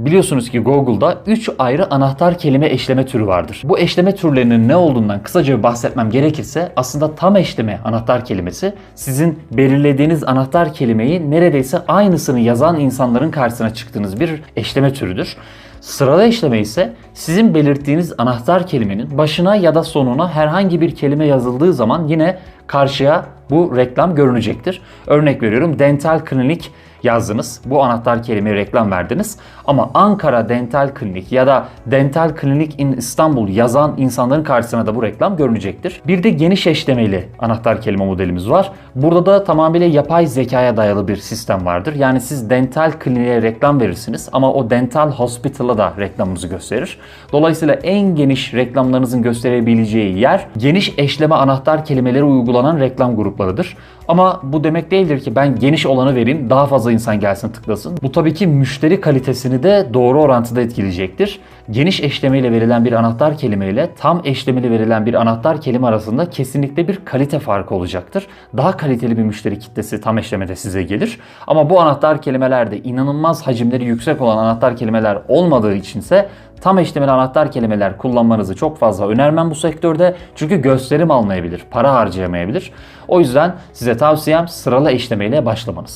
Biliyorsunuz ki Google'da 3 ayrı anahtar kelime eşleme türü vardır. Bu eşleme türlerinin ne olduğundan kısaca bahsetmem gerekirse aslında tam eşleme anahtar kelimesi sizin belirlediğiniz anahtar kelimeyi neredeyse aynısını yazan insanların karşısına çıktığınız bir eşleme türüdür. Sıralı eşleme ise sizin belirttiğiniz anahtar kelimenin başına ya da sonuna herhangi bir kelime yazıldığı zaman yine karşıya bu reklam görünecektir. Örnek veriyorum dental klinik yazdınız. Bu anahtar kelimeye reklam verdiniz. Ama Ankara Dental Klinik ya da Dental Klinik in İstanbul yazan insanların karşısına da bu reklam görünecektir. Bir de geniş eşlemeli anahtar kelime modelimiz var. Burada da tamamıyla yapay zekaya dayalı bir sistem vardır. Yani siz dental kliniğe reklam verirsiniz ama o dental hospital'a da reklamınızı gösterir. Dolayısıyla en geniş reklamlarınızın gösterebileceği yer geniş eşleme anahtar kelimeleri uygulanan reklam gruplarıdır. Ama bu demek değildir ki ben geniş olanı vereyim daha fazla insan gelsin tıklasın. Bu tabii ki müşteri kalitesini de doğru orantıda etkileyecektir. Geniş eşlemeyle verilen bir anahtar kelime ile tam eşlemeli verilen bir anahtar kelime arasında kesinlikle bir kalite farkı olacaktır. Daha kaliteli bir müşteri kitlesi tam eşlemede size gelir. Ama bu anahtar kelimelerde inanılmaz hacimleri yüksek olan anahtar kelimeler olmadığı içinse tam eşlemeli anahtar kelimeler kullanmanızı çok fazla önermem bu sektörde. Çünkü gösterim almayabilir, para harcayamayabilir. O yüzden size tavsiyem sıralı eşlemeyle başlamanız.